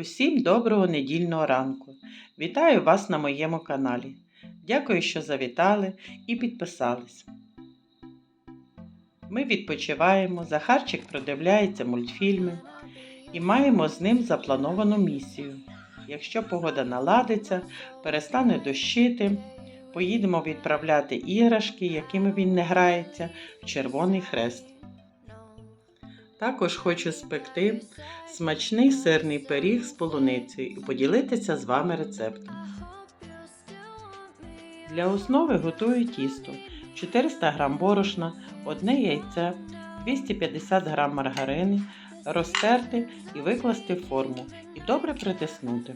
Усім доброго недільного ранку. Вітаю вас на моєму каналі. Дякую, що завітали і підписались. Ми відпочиваємо, Захарчик продивляється мультфільми і маємо з ним заплановану місію. Якщо погода наладиться, перестане дощити, поїдемо відправляти іграшки, якими він не грається, в Червоний Хрест. Також хочу спекти смачний сирний пиріг з полуницею і поділитися з вами рецептом. Для основи готую тісто 400 г борошна, 1 яйце, 250 г маргарини, розтерти і викласти в форму і добре притиснути.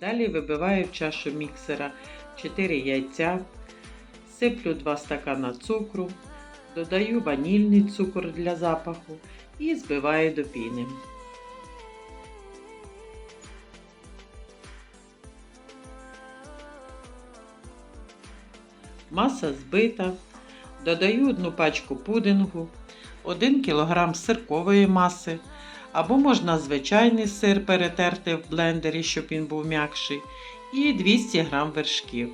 Далі вибиваю в чашу міксера. 4 яйця, сиплю 2 стакана цукру, додаю ванільний цукор для запаху і збиваю до піни. Маса збита, додаю одну пачку пудингу, 1 кг сиркової маси, або можна звичайний сир перетерти в блендері, щоб він був м'якший, і 200 г вершків.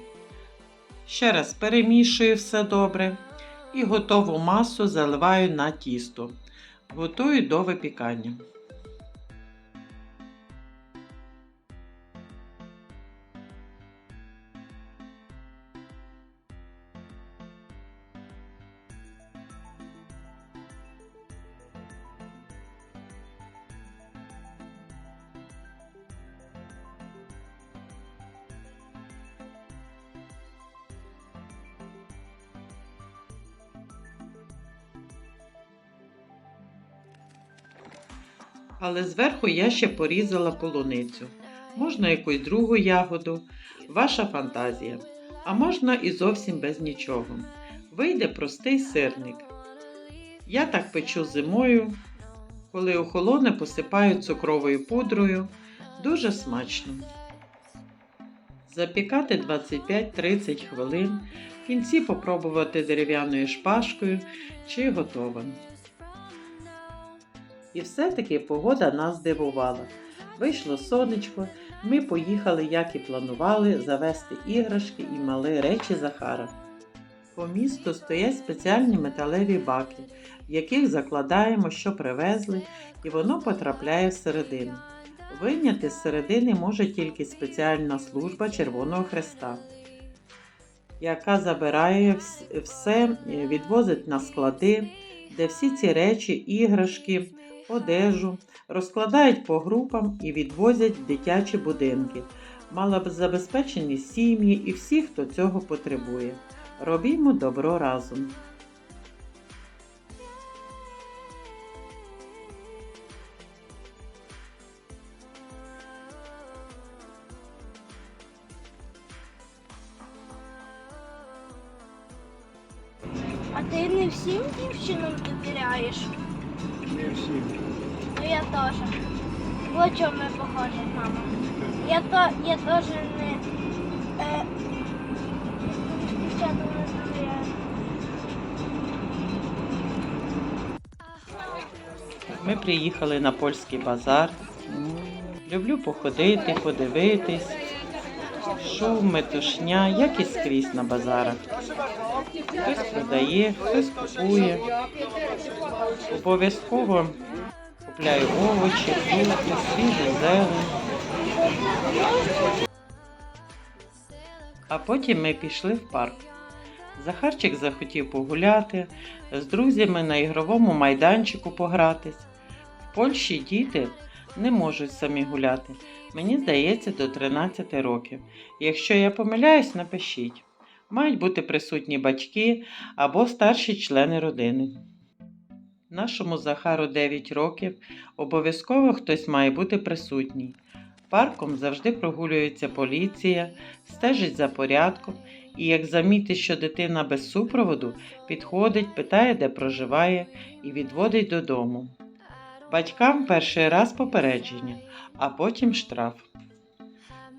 Ще раз перемішую все добре і готову масу заливаю на тісто. Готую до випікання. Але зверху я ще порізала полуницю. Можна якусь другу ягоду, ваша фантазія. А можна і зовсім без нічого. Вийде простий сирник. Я так печу зимою, коли охолоне посипаю цукровою пудрою. Дуже смачно. Запікати 25-30 хвилин. В кінці попробувати дерев'яною шпажкою чи готово. І все-таки погода нас здивувала. Вийшло сонечко, ми поїхали, як і планували, завести іграшки і мали речі Захара. По місту стоять спеціальні металеві баки, в яких закладаємо, що привезли, і воно потрапляє всередину. Вийняти з середини може тільки спеціальна служба Червоного Хреста, яка забирає все, відвозить на склади, де всі ці речі, іграшки, одежу, розкладають по групам і відвозять в дитячі будинки, малозабезпечені сім'ї і всі, хто цього потребує. Робімо добро разом. А ти не всім дівчинам довіряєш? Не всі. Ну я теж. Вот чому ми похожі з мамою. Я то я теж не е. Ми приїхали на польський базар. Люблю походити, подивитись. Шоу, метушня, як і скрізь на базарах. Хтось продає, хтось купує. Обов'язково купляю овочі, фрукти, свіжу зелень. А потім ми пішли в парк. Захарчик захотів погуляти, з друзями на ігровому майданчику погратись. В Польщі діти не можуть самі гуляти. Мені здається, до 13 років. Якщо я помиляюсь, напишіть. Мають бути присутні батьки або старші члени родини. Нашому Захару 9 років обов'язково хтось має бути присутній. Парком завжди прогулюється поліція, стежить за порядком, і як замітить, що дитина без супроводу, підходить, питає, де проживає, і відводить додому. Батькам перший раз попередження, а потім штраф.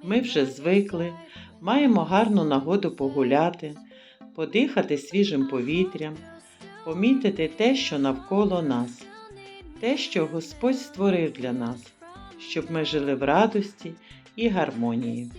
Ми вже звикли, маємо гарну нагоду погуляти, подихати свіжим повітрям, помітити те, що навколо нас, те, що Господь створив для нас, щоб ми жили в радості і гармонії.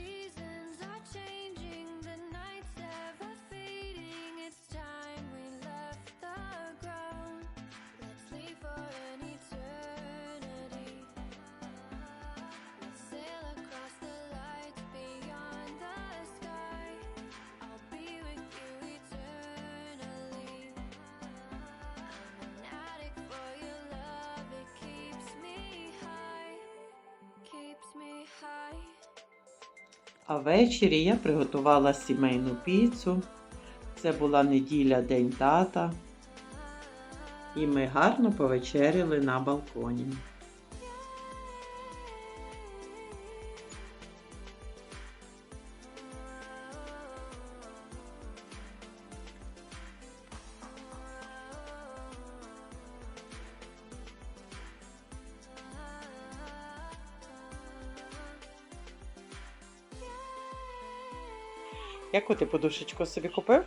А ввечері я приготувала сімейну піцу. Це була неділя День тата. І ми гарно повечеряли на балконі. Яку ти подушечку собі купив?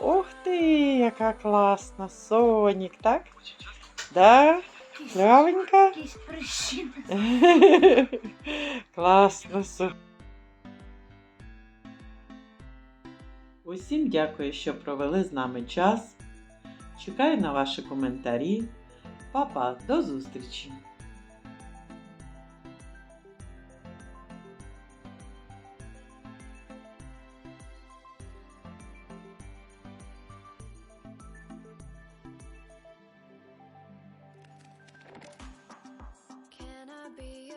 Ух ти, яка класна! Сонік, так? Да? Клявенька? Якийсь прищін. Класно. су- Усім дякую, що провели з нами час. Чекаю на ваші коментарі. Папа, до зустрічі! Be